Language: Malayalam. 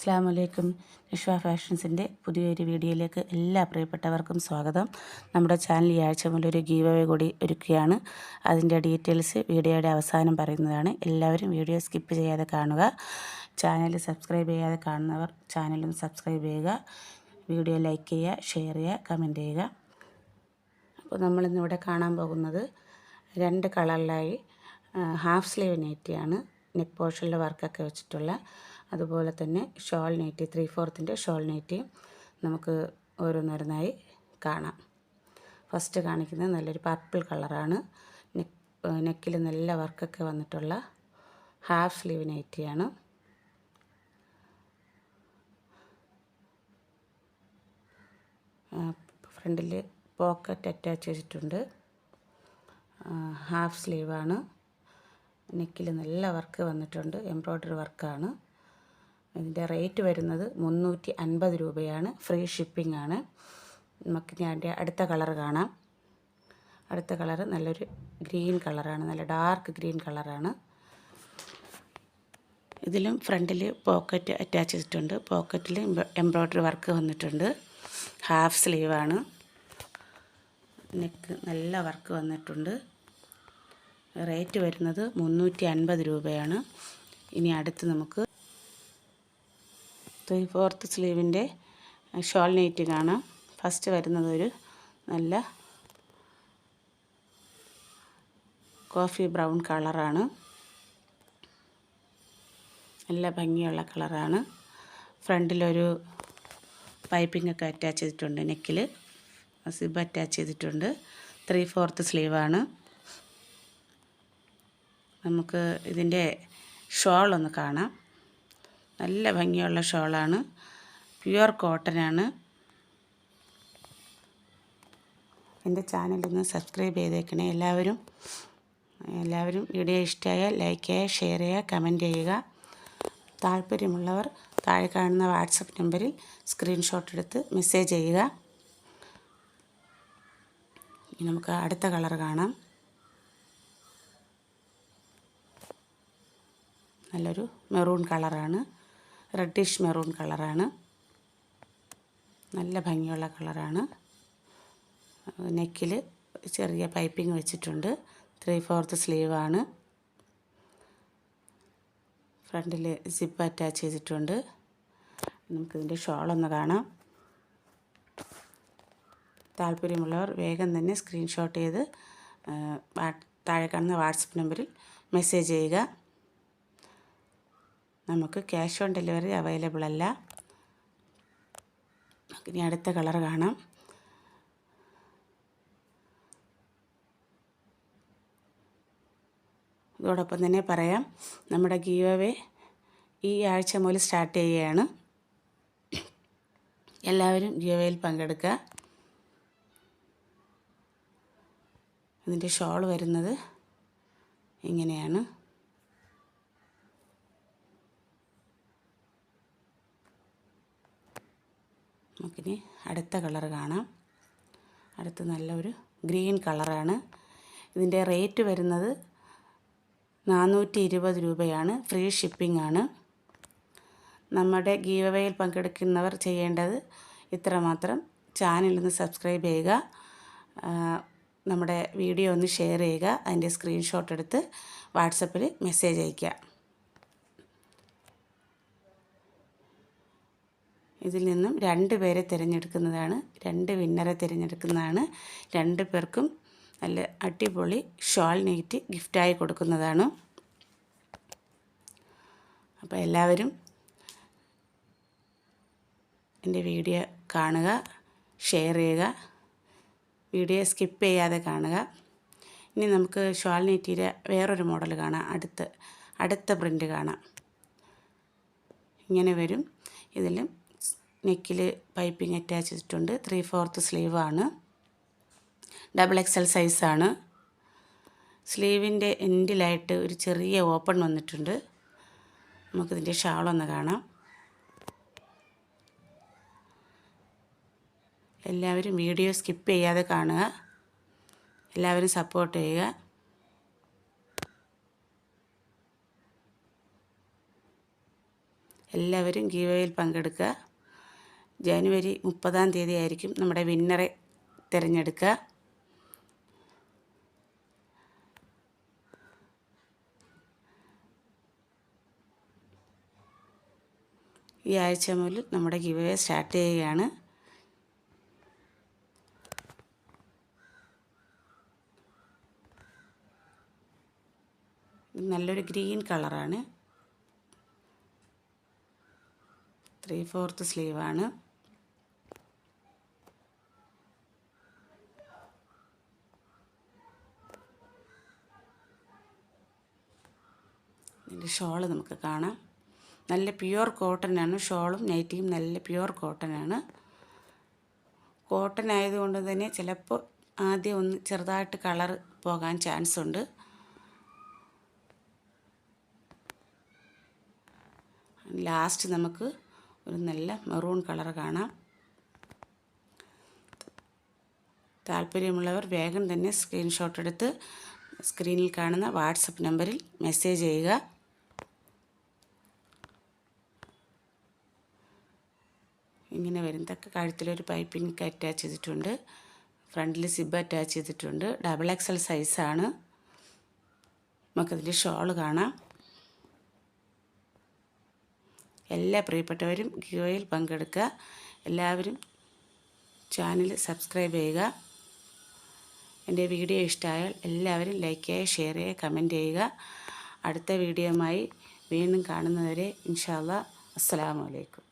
അസ്സാം വലൈക്കും നിഷ്വ ഫാഷൻസിന്റെ പുതിയൊരു വീഡിയോയിലേക്ക് എല്ലാ പ്രിയപ്പെട്ടവർക്കും സ്വാഗതം. നമ്മുടെ ചാനൽ ഈ ആഴ്ച മുതൽ ഒരു ഗീവ് അവേ കൂടി ഒരുക്കുകയാണ്. അതിന്റെ ഡീറ്റെയിൽസ് വീഡിയോയുടെ അവസാനം പറയുന്നതാണ്. എല്ലാവരും വീഡിയോ സ്കിപ്പ് ചെയ്യാതെ കാണുക. ചാനൽ സബ്സ്ക്രൈബ് ചെയ്യാതെ കാണുന്നവർ ചാനലും സബ്സ്ക്രൈബ് ചെയ്യുക. വീഡിയോ ലൈക്ക് ചെയ്യുക ഷെയർ ചെയ്യുക കമന്റ് ചെയ്യുക. അപ്പോൾ നമ്മളിന്നിവിടെ കാണാൻ പോകുന്നത് രണ്ട് കളറിലായി ഹാഫ് സ്ലീവ് നെറ്റിയാണ്. നെക്ക് പോർഷനിൽ വർക്കൊക്കെ വെച്ചിട്ടുള്ള അതുപോലെ തന്നെ ഷോൾ നെറ്റി ത്രീ ഫോർത്തിന്റെ ഷോൾ നെറ്റിയും നമുക്ക് ഓരോന്നോരോന്നായി കാണാം. ഫസ്റ്റ് കാണിക്കുന്നത് നല്ലൊരു പർപ്പിൾ കളറാണ് നെക്ക് നെക്കിൽ നല്ല വർക്കൊക്കെ വന്നിട്ടുള്ള ഹാഫ് സ്ലീവ് നൈറ്റിയാണ് ഫ്രണ്ടിൽ പോക്കറ്റ് അറ്റാച്ച് ചെയ്തിട്ടുണ്ട് ഹാഫ് സ്ലീവാണ് നെക്കിൽ നല്ല വർക്ക് വന്നിട്ടുണ്ട്. എംബ്രോയ്ഡറി വർക്കാണ് ഇതിന്റെ റേറ്റ് വരുന്നത് മുന്നൂറ്റി അൻപത് രൂപയാണ്. ഫ്രീ ഷിപ്പിംഗ് ആണ്. നമുക്ക് ഞാൻ എന്റെ അടുത്ത കളർ കാണാം. അടുത്ത കളർ നല്ലൊരു ഗ്രീൻ കളറാണ്. നല്ല ഡാർക്ക് ഗ്രീൻ കളറാണ്. ഇതിലും ഫ്രണ്ടിൽ പോക്കറ്റ് അറ്റാച്ച് ചെയ്തിട്ടുണ്ട്. പോക്കറ്റിൽ എംബ്രോയ്ഡറി വർക്ക് വന്നിട്ടുണ്ട്. ഹാഫ് സ്ലീവാണ് നെക്ക് നല്ല വർക്ക് വന്നിട്ടുണ്ട്. റേറ്റ് വരുന്നത് മുന്നൂറ്റി അൻപത് രൂപയാണ്. ഇനി അടുത്ത് നമുക്ക് ത്രീ ഫോർത്ത് സ്ലീവിന്റെ ഷോൾ നെയ്റ്റ് കാണാം. ഫസ്റ്റ് വരുന്നത് ഒരു നല്ല കോഫി ബ്രൗൺ കളറാണ്. നല്ല ഭംഗിയുള്ള കളറാണ്. ഫ്രണ്ടിലൊരു പൈപ്പിംഗ് ഒക്കെ അറ്റാച്ച് ചെയ്തിട്ടുണ്ട് നെക്കിൽ. സിബ് അറ്റാച്ച് ചെയ്തിട്ടുണ്ട്. ത്രീ ഫോർത്ത് സ്ലീവാണ്. നമുക്ക് ഇതിന്റെ ഷോൾ ഒന്ന് കാണാം. നല്ല ഭംഗിയുള്ള ഷോളാണ്. പ്യുവർ കോട്ടനാണ്. എന്റെ ചാനലൊന്ന് സബ്സ്ക്രൈബ് ചെയ്തേക്കണേ എല്ലാവരും. എല്ലാവരും വീഡിയോ ഇഷ്ടമായാൽ ലൈക്ക് ചെയ്യുക ഷെയർ ചെയ്യുക കമന്റ് ചെയ്യുക. താല്പര്യമുള്ളവർ താഴെ കാണുന്ന വാട്സപ്പ് നമ്പറിൽ സ്ക്രീൻഷോട്ട് എടുത്ത് മെസ്സേജ് ചെയ്യുക. നമുക്ക് അടുത്ത കളർ കാണാം. നല്ലൊരു മെറൂൺ കളറാണ്. റെഡിഷ് മെറൂൺ കളറാണ്. നല്ല ഭംഗിയുള്ള കളറാണ്. നെക്കിൽ ചെറിയ പൈപ്പിംഗ് വെച്ചിട്ടുണ്ട്. ത്രീ ഫോർത്ത് സ്ലീവാണ്. ഫ്രണ്ടിൽ സിപ്പ് അറ്റാച്ച് ചെയ്തിട്ടുണ്ട്. നമുക്കിതിന്റെ ഷോളൊന്ന് കാണാം. താല്പര്യമുള്ളവർ വേഗം തന്നെ സ്ക്രീൻഷോട്ട് ചെയ്ത് താഴെ കാണുന്ന വാട്സപ്പ് നമ്പറിൽ മെസ്സേജ് ചെയ്യുക. നമുക്ക് ക്യാഷ് ഓൺ ഡെലിവറി അവൈലബിൾ അല്ല. ഇനി അടുത്ത കളർ കാണാം. ഇതോടൊപ്പം തന്നെ പറയാം നമ്മുടെ ഗീവ് അവേ ഈ ആഴ്ച മുതൽ സ്റ്റാർട്ട് ചെയ്യുകയാണ്. എല്ലാവരും ഗീവയിൽ പങ്കെടുക്കുക. ഇതിന്റെ ഷോൾ വരുന്നത് ഇങ്ങനെയാണ്. നമുക്കിനി അടുത്ത കളർ കാണാം. അടുത്ത നല്ലൊരു ഗ്രീൻ കളറാണ്. ഇതിന്റെ റേറ്റ് വരുന്നത് നാനൂറ്റി ഇരുപത് രൂപയാണ്. ഫ്രീ ഷിപ്പിംഗ് ആണ്. നമ്മുടെ ഗീവവയിൽ പങ്കെടുക്കുന്നവർ ചെയ്യേണ്ടത് ഇത്രമാത്രം. ഒന്ന് സബ്സ്ക്രൈബ് ചെയ്യുക. നമ്മുടെ വീഡിയോ ഒന്ന് ഷെയർ ചെയ്യുക. അതിന്റെ സ്ക്രീൻഷോട്ട് എടുത്ത് വാട്സപ്പിൽ മെസ്സേജ് അയയ്ക്കുക. ഇതിൽ നിന്നും രണ്ട് പേരെ തിരഞ്ഞെടുക്കുന്നതാണ് രണ്ട് വിന്നറെ തിരഞ്ഞെടുക്കുന്നതാണ് രണ്ട് പേർക്കും നല്ല അടിപൊളി ഷോൾ നെയ്റ്റ് ഗിഫ്റ്റായി കൊടുക്കുന്നതാണ്. അപ്പോൾ എല്ലാവരും എന്റെ വീഡിയോ കാണുക ഷെയർ ചെയ്യുക വീഡിയോ സ്കിപ്പ് ചെയ്യാതെ കാണുക. ഇനി നമുക്ക് ഷോൾ നെറ്റിയുടെ വേറൊരു മോഡൽ കാണാം അടുത്ത് അടുത്ത പ്രിന്റ് കാണാം. ഇങ്ങനെ വരും. ഇതിലും നെക്കിൽ പൈപ്പിംഗ് അറ്റാച്ച് ചെയ്തിട്ടുണ്ട്. ത്രീ ഫോർത്ത് സ്ലീവാണ് ഡബിൾ എക്സൽ സൈസാണ് സ്ലീവിന്റെ എൻഡിലായിട്ട് ഒരു ചെറിയ ഓപ്പൺ വന്നിട്ടുണ്ട്. നമുക്കിതിന്റെ ഷാളൊന്ന് കാണാം. എല്ലാവരും വീഡിയോ സ്കിപ്പ് ചെയ്യാതെ കാണുക. എല്ലാവരും സപ്പോർട്ട് ചെയ്യുക. എല്ലാവരും ഗീവയിൽ പങ്കെടുക്കുക. ജനുവരി മുപ്പതാം തീയതി ആയിരിക്കും നമ്മുടെ വിന്നറെ തിരഞ്ഞെടുക്കുക. ഈ ആഴ്ച മുതൽ നമ്മുടെ ഗിവ് സ്റ്റാർട്ട് ചെയ്യുകയാണ്. നല്ലൊരു ഗ്രീൻ കളറാണ്. ത്രീ ഫോർത്ത് സ്ലീവാണ്. ഇതിന്റെ ഷോൾ നമുക്ക് കാണാം. നല്ല പ്യുവർ കോട്ടനാണ് ഷോളും നൈറ്റിയും നല്ല പ്യുവർ കോട്ടനാണ് കോട്ടൺ ആയതുകൊണ്ട് തന്നെ ചിലപ്പോൾ ആദ്യം ഒന്ന് ചെറുതായിട്ട് കളർ പോകാൻ ചാൻസ് ഉണ്ട്. ലാസ്റ്റ് നമുക്ക് ഒരു നല്ല മെറൂൺ കളർ കാണാം. താല്പര്യമുള്ളവർ വേഗം തന്നെ സ്ക്രീൻഷോട്ട് എടുത്ത് സ്ക്രീനിൽ കാണുന്ന വാട്സപ്പ് നമ്പറിൽ മെസ്സേജ് ചെയ്യുക. ഇങ്ങനെ വരും ഇതൊക്കെ കഴുത്തിലൊരു പൈപ്പിംഗ് അറ്റാച്ച് ചെയ്തിട്ടുണ്ട്. ഫ്രണ്ടിൽ സിബ് അറ്റാച്ച് ചെയ്തിട്ടുണ്ട്. ഡബിൾ എക്സൽ സൈസാണ് നമുക്കതിൽ ഷോൾ കാണാം. എല്ലാ പ്രിയപ്പെട്ടവരും ഗിയോയിൽ പങ്കെടുക്കുക. എല്ലാവരും ചാനൽ സബ്സ്ക്രൈബ് ചെയ്യുക. എന്റെ വീഡിയോ ഇഷ്ടമായാൽ എല്ലാവരും ലൈക്ക് ചെയ്യുക ഷെയർ ചെയ്യുക കമന്റ് ചെയ്യുക. അടുത്ത വീഡിയോയുമായി വീണ്ടും കാണുന്നവരെ ഇൻഷാല്ല അസ്സാം വലൈക്കും